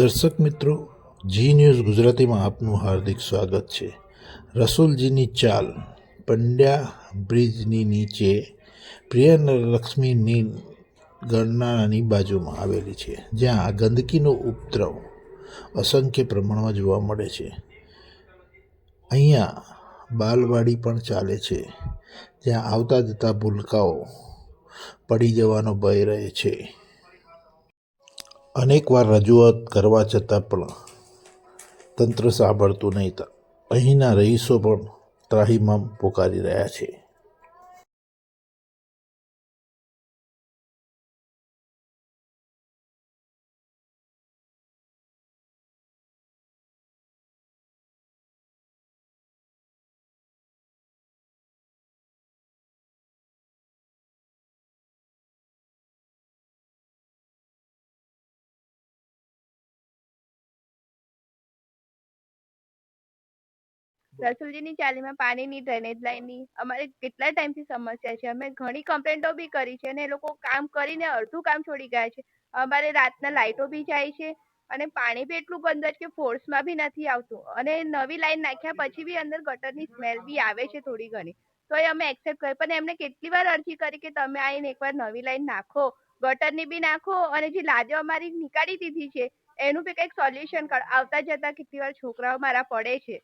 દર્શક મિત્રો, જી ન્યૂઝ ગુજરાતીમાં આપનું હાર્દિક સ્વાગત છે. રસુલજીની ચાલ, પંડ્યા બ્રિજની નીચે પ્રિયલક્ષ્મીની ગણનાની બાજુમાં આવેલી છે, જ્યાં ગંદકીનો ઉપદ્રવ અસંખ્ય પ્રમાણમાં જોવા મળે છે. અહીંયા બાલવાડી પણ ચાલે છે, જ્યાં આવતા જતા ભૂલકાઓ પડી જવાનો ભય રહે છે. અનેકવાર રજૂઆત કરવા છતાં પણ તંત્ર સાંભળતું નહીં અહીંના રહીશો પણ ત્રાહિમામ પોકારી રહ્યા છે. રસુલજીની ચાલીમાં પાણીની ડ્રેનેજ લાઈનની અમારે કેટલા ટાઈમથી સમસ્યા છે. અમે ઘણી કમ્પ્લેન્ટો બી કરી છે અને એ લોકો કામ કરીને અડધું કામ છોડી ગયા છે. અમારે રાતના લાઇટો બી જાય છે અને પાણી બી એટલું ગંદુ કે ફોર્સમાં બી નથી આવતું. અને નવી લાઈન નાખ્યા પછી બી અંદર ગટરની સ્મેલ બી આવે છે થોડી ઘણી. તો એ અમે એક્સેપ્ટ કરી પણ એમને કેટલી વાર અરજી કરી કે તમે આવીને એકવાર નવી લાઈન નાખો ગટરની બી નાખો અને જે લાજો અમારી નીકાળી દીધી છે, એનું બી કંઈક સોલ્યુશન કર. આવતા જતા કેટલી વાર છોકરાઓ મારા પડે છે.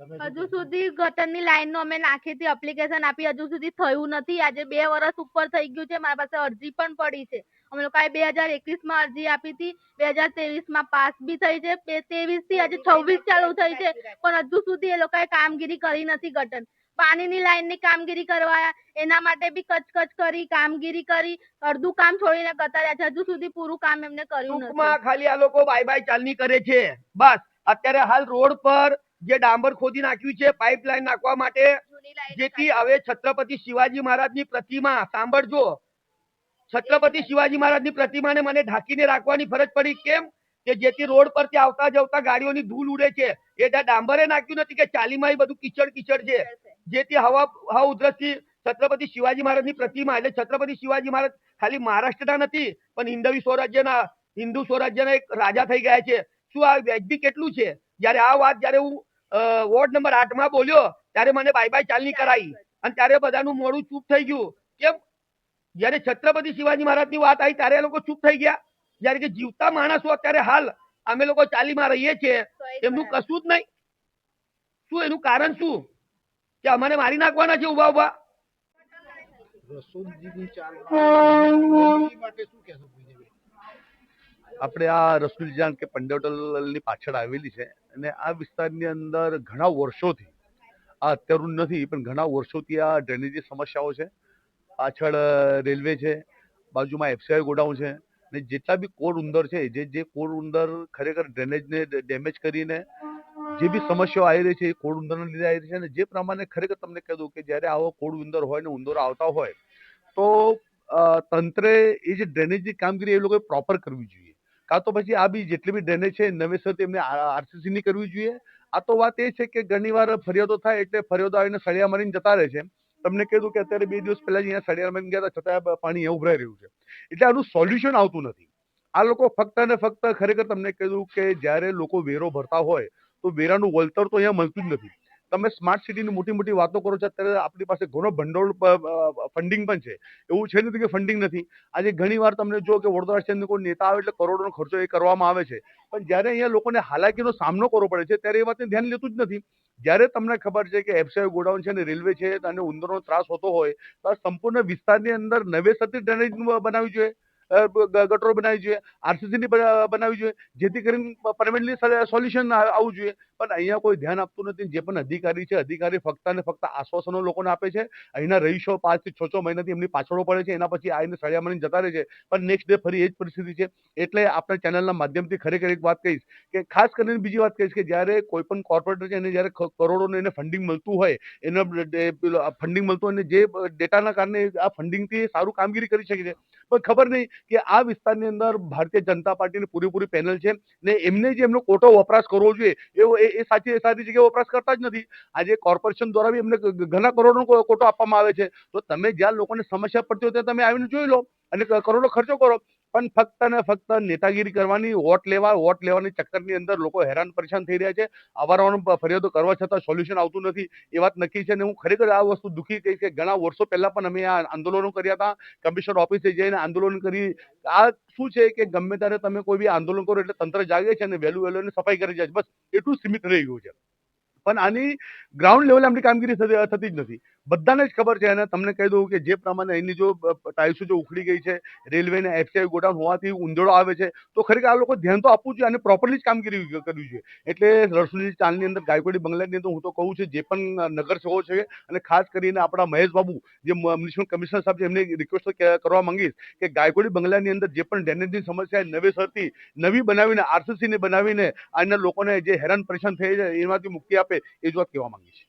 હજુ સુધી ગટરની લાઈનનો અમે નાખી હતી એપ્લિકેશન આપી હજુ સુધી થયું નથી. આજે બે વર્ષ ઉપર થઈ ગયું છે મારી પાસે અરજી પણ પડી છે. અમે લોકોએ બે હજાર એકવીસમાં અરજી આપી હતી બે હજાર ત્રેવીસમાં પાસ બી થઈ છે બે ત્રેવીસથી આજે છવ્વીસ ચાલુ થઈ છે પણ હજુ સુધી એ લોકોએ કામગીરી કરી નથી ગટર પાણીની લાઈનની કામગીરી કરવા એના માટે બી કચકચ કરી કામગીરી કરી અડધું કામ છોડીને ગતાર્યા છે. હજુ સુધી પૂરું કામ એમને કર્યું નથી. ખાલી આ લોકો બાય બાય ચાલની કરે છે. બસ. અત્યારે હાલ રોડ પર જે ડાંબર ખોદી નાખ્યું છે પાઇપલાઇન નાખવા માટે. જેથી હવે છત્રપતિ શિવાજી મહારાજની પ્રતિમા સાંભળજો. છત્રપતિ શિવાજી મહારાજની પ્રતિમાને મને ઢાંકીને રાખવાની ફરજ પડી. કેમ? કે જેથી રોડ પરથી આવતા જવતા ગાડીઓની ધૂળ ઉડે છે. એ ડાંબરે નાખ્યું નથી કે ચાલીમાં એ બધું કિચડ કિચડ છે. જેથી હવા હવા ઉધરસથી છત્રપતિ શિવાજી મહારાજની પ્રતિમા એટલે છત્રપતિ શિવાજી મહારાજ ખાલી મહારાષ્ટ્રના નથી પણ હિન્દવી સ્વરાજ્યના હિન્દુ સ્વરાજ્યના એક રાજા થઈ ગયા છે. શું આ વ્યાજબી કેટલું છે? જ્યારે આ વાત જ્યારે હું વોર્ડ નંબર આઠમાં બોલ્યો ત્યારે મને બાય બાય ચાલની કરાઈ. અને ત્યારે બધાનું મોડું ચૂપ થઈ ગયું. કેમ? જ્યારે છત્રપતિ શિવાજી મહારાજની વાત આવી ત્યારે એ લોકો ચૂપ થઈ ગયા. જ્યારે કે જીવતા માણસો અત્યારે હાલ અમે લોકો ચાલીમાં રહીએ છીએ એમનું કશું જ નહીં. શું એનું કારણ શું? કે અમારે મારી નાખવાના છે ઊભા ઊભા? આપણે આ રસુલજાન કે પંડોટલની પાછળ આવેલી છે અને આ વિસ્તારની અંદર ઘણા વર્ષોથી, આ અત્યારનું નથી, પણ ઘણા વર્ષોથી આ ડ્રેનેજની સમસ્યાઓ છે. પાછળ રેલવે છે, બાજુમાં એફસીઆઈ ગોડાઉન છે અને જેટલા બી કોડ ઉંદર છે, જે જે કોડ ઉંદર ખરેખર ડ્રેનેજને ડેમેજ કરીને જે બી સમસ્યાઓ આવી રહી છે, એ કોડ ઉંદરના લીધે આવી રહી છે અને જે પ્રમાણે ખરેખર તમને કહી દઉં કે જ્યારે આવો કોડ ઉંદર હોય ને ઉંદરો આવતા હોય, તો તંત્રે એ જે ડ્રેનેજની કામગીરી એ લોકોએ પ્રોપર કરવી જોઈએ. કાં તો પછી આ બી જેટલી બી ડ્રેનેજ છે નવેસર એમને આરસીસી ની કરવી જોઈએ. આ તો વાત એ છે કે ઘણી વાર ફરિયાદો થાય એટલે ફરિયાદો આવીને સળિયા મારીને જતા રહે છે. તમને કીધું કે અત્યારે બે દિવસ પહેલા જ અહીંયા સળિયા મારીને ગયા હતા, છતાં પાણી અહીંયા ઉભરાઈ રહ્યું છે. એટલે આનું સોલ્યુશન આવતું નથી. આ લોકો ફક્ત ને ફક્ત ખરેખર તમને કીધું કે જ્યારે લોકો વેરો ભરતા હોય, તો વેરાનું વળતર તો અહીંયા મળતું જ નથી. તમે સ્માર્ટ સિટીની મોટી મોટી વાતો કરો છો, અત્યારે આપણી પાસે ઘણો ભંડોળ ફંડિંગ પણ છે. એવું છે નથી કે ફંડિંગ નથી. આજે ઘણી વાર તમને જો કે વડોદરા શહેરની કોઈ નેતા આવે એટલે કરોડોનો ખર્ચો એ કરવામાં આવે છે. પણ જ્યારે અહીંયા લોકોને હાલાકીનો સામનો કરવો પડે છે, ત્યારે એ વાતને ધ્યાન લેતું જ નથી. જ્યારે તમને ખબર છે કે એફસીઆઈ ગોડાઉન છે અને રેલવે છે અને ઉંદરનો ત્રાસ હોતો હોય, તો આ સંપૂર્ણ વિસ્તારની અંદર નવેસરથી ડ્રેનેજ બનાવવી જોઈએ. ગટરો બનાવવી જોઈએ. આરસીસીની બનાવવી જોઈએ. જેથી કરીને પરમેનન્ટલી સોલ્યુશન આવવું જોઈએ. પણ અહીંયા કોઈ ધ્યાન આપતું નથી. જે પણ અધિકારી છે, અધિકારી ફક્ત ને ફક્ત આશ્વાસનો લોકોને આપે છે. અહીંના રહીશો પાંચથી છ છ મહિનાથી એમની પાછળો પડે છે. એના પછી આવીને સળિયા મળીને જતા રહે છે. પણ નેક્સ્ટ ડે ફરી એ જ પરિસ્થિતિ છે. એટલે આપણે ચેનલના માધ્યમથી ખરેખર એક વાત કહીશ કે ખાસ કરીને બીજી વાત કહીશ કે જ્યારે કોઈ પણ કોર્પોરેટર છે એને જ્યારે કરોડોનું એને ફંડિંગ મળતું હોય, એને ફંડિંગ મળતું હોય અને જે ડેટાના કારણે આ ફંડિંગથી સારું કામગીરી કરી શકે છે. પણ ખબર નહીં કે આ વિસ્તારની અંદર ભારતીય જનતા પાર્ટીની પૂરેપૂરી પેનલ છે ને એમને જે એમનો કોટો વપરાશ કરવો જોઈએ એવો એ સાચી સારી જગ્યાએ વપરાશ કરતા જ નથી. આજે કોર્પોરેશન દ્વારા બી એમને ઘણા કરોડનો કોટો આપવામાં આવે છે. તો તમે જ્યાં લોકોને સમસ્યા પડતી હોય ત્યાં તમે આવીને જોઈ લો અને કરોડો ખર્ચો કરો. પણ ફક્ત ને ફક્ત નેતાગીરી કરવાની, વોટ લેવા, વોટ લેવાની ચક્કરની અંદર લોકો હેરાન પરેશાન થઈ રહ્યા છે. અવારનવાર ફરિયાદો કરવા છતાં સોલ્યુશન આવતું નથી. એ વાત નક્કી છે અને હું ખરેખર આ વસ્તુ દુઃખી થઈ કે ઘણા વર્ષો પહેલા પણ અમે આ આંદોલનો કર્યા હતા. કમિશનર ઓફિસે જઈને આંદોલન કરી. આ શું છે કે ગમે ત્યારે તમે કોઈ બી આંદોલન કરો એટલે તંત્ર જાગે છે અને વહેલું વહેલું સફાઈ કરી જાય છે. બસ એટલું સીમિત રહી ગયું છે. પણ આની ગ્રાઉન્ડ લેવલે આમની કામગીરી થતી જ નથી. બધાને જ ખબર છે, અને તમને કહી દઉં કે જે પ્રમાણે એની જો ટાઇલ્સો જો ઉખડી ગઈ છે રેલવેને એફસીઆઈ ગોડાઉન હોવાથી ઊંધળો આવે છે, તો ખરેખર આ લોકો ધ્યાન તો આપવું જોઈએ અને પ્રોપરલી જ કામગીરી કરવી જોઈએ. એટલે રસુલી ચાલની અંદર, ગાયકવાડી બંગલાની અંદર હું તો કહું છું, જે પણ નગરસેવકો છે, અને ખાસ કરીને આપણા મહેશ બાબુ, જે મ્યુનિસિપલ કમિશનર સાહેબ છે, એમને રિક્વેસ્ટ કરવા માંગીશ કે ગાયકવાડી બંગલાની અંદર જે પણ ડ્રેનેજની સમસ્યા નવેસરથી નવી બનાવીને આરસીસી ને બનાવીને, આના લોકોને જે હેરાન પરેશાન થઈ જાય, એમાંથી મુક્તિ આપે એ જ વાત કહેવા માંગીશ.